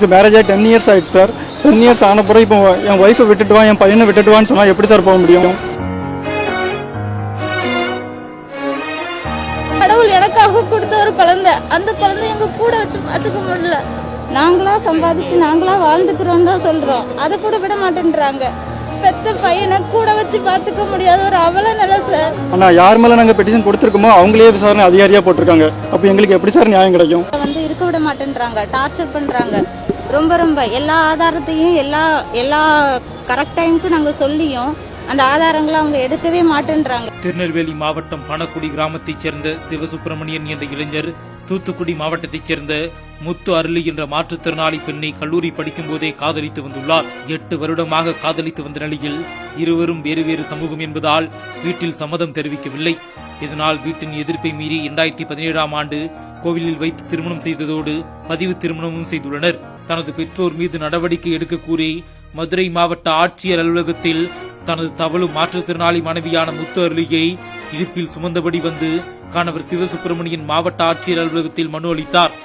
Marriage ஆகி ten years ஆயிடுச்சு sir ten years ஆன பிறகு இப்போ என் ஒய்ஃபை விட்டுட்டு வா என் பையனை விட்டுட்டு வான்னு சொன்னா எப்படி சார் போக முடியும்? கடவுள் எனக்காக கொடுத்த ஒரு குழந்தை. அந்த குழந்தை எங்க கூட வச்சு பார்த்துக்க முடியல. நாங்களா சம்பாதிச்சு நாங்களா வாழ்ந்துக்கிறோம் தான் சொல்றோம். அதை கூட விட மாட்டேன்றாங்க. பெத்த பையனை கூட வச்சு பார்த்துக்க முடியாத ஒரு அவல நிலை சார் ஆனா யார் மேல நாங்க பெட்டிஷன் கொடுத்துருக்கோமோ அவங்களே விசாரணை அதிகாரியா போட்டிருக்காங்க. அப்போ எங்களுக்கு எப்படி சார் நியாயம் கிடைக்கும்? வந்து இருக்க விட மாட்டேன்றாங்க. டார்ச்சர் பண்றாங்க. ரொம்ப ரொம்ப எல்லா ஆதாரத்தையும் எல்லா எல்லா கரெக்ட் டைமுக்கு நாங்க சொல்லியும் அந்த ஆதாரங்களை அவங்க எடுக்கவே மாட்டேன்றாங்க. திருநெல்வேலி மாவட்டம் பணக்குடி கிராமத்தைச் சேர்ந்த சிவசுப்பிரமணியன் என்ற இளைஞர் தூத்துக்குடி மாவட்டத்தைச் சேர்ந்த முத்து அருளி என்ற மாற்றுத்திறனாளி பெண்ணை கல்லூரி படிக்கும் போதே காதலித்து வந்துள்ளார். எட்டு வருடமாக காதலித்து வந்த நிலையில் இருவரும் வேறு வேறு சமூகம் என்பதால் வீட்டில் சம்மதம் தெரிவிக்கவில்லை. இதனால் வீட்டின் எதிர்ப்பை மீறி இரண்டாயிரத்தி பதினேழாம் ஆண்டு கோவிலில் வைத்து திருமணம் செய்ததோடு பதிவு திருமணமும் செய்துள்ளனர். தனது பெற்றோர் மீது நடவடிக்கை எடுக்க கூறி மதுரை மாவட்ட ஆட்சியர் அலுவலகத்தில் தனது தவழும் மாற்றுத்திறனாளி மனைவியான முத்து அருளியை இடுப்பில் சுமந்தபடி வந்து கணவர் சிவசுப்பிரமணியன் மாவட்ட ஆட்சியர் அலுவலகத்தில் மனு அளித்தார்.